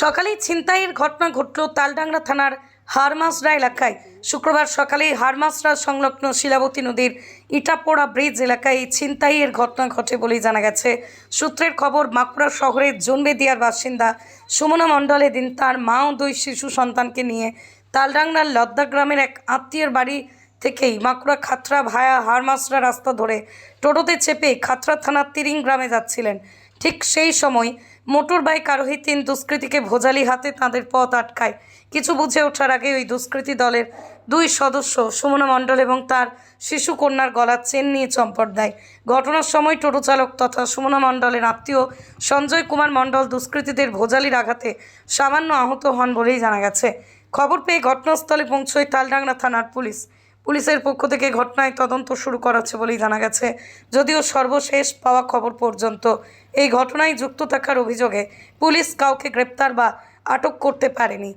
সকালেই ছিনতাইয়ের ঘটনা ঘটল তালডাংরা থানার হারমাসরা এলাকায়। শুক্রবার সকালে হারমাসরা সংলগ্ন শিলাবতী নদীর ইটাপোড়া ব্রিজ এলাকায় এই ছিনতাইয়ের ঘটনা ঘটে বলেই জানা গেছে। সূত্রের খবর বাঁকুড়া শহরের জোনবেদিয়ার বাসিন্দা সুমনা মণ্ডল এদিন তার মা ও দুই শিশু সন্তানকে নিয়ে তালডাংরার লদ্দা গ্রামের এক আত্মীয়ের বাড়ি থেকেই বাঁকুড়া খাতড়া ভায়া হারমাসরা রাস্তা ধরে টোটোতে চেপে খাতড়া থানার তিরিং গ্রামে যাচ্ছিলেন। ঠিক সেই সময় মোটর বাইক আরোহী তিন দুষ্কৃতীকে ভোজালি হাতে তাদের পথ আটকায়। কিছু বুঝে ওঠার আগে ওই দুষ্কৃতী দলের দুই সদস্য সুমনা মণ্ডল এবং তার শিশু কন্যার গলার চেন নিয়ে চম্পট দেয়। ঘটনার সময় টোটো চালক তথা সুমনা মণ্ডলের আত্মীয় সঞ্জয় কুমার মণ্ডল দুষ্কৃতীদের ভোজালির আঘাতে সামান্য আহত হন বলেই জানা গেছে। খবর পেয়ে ঘটনাস্থলে পৌঁছয় তালডাংরা থানার পুলিশ। পুলিশের পক্ষ থেকে ঘটনায় তদন্ত শুরু করাচ্ছে বলেই জানা গেছে। যদিও সর্বশেষ পাওয়া খবর পর্যন্ত এই ঘটনায় যুক্ত থাকার অভিযোগে পুলিশ কাউকে গ্রেপ্তার বা আটক করতে পারেনি।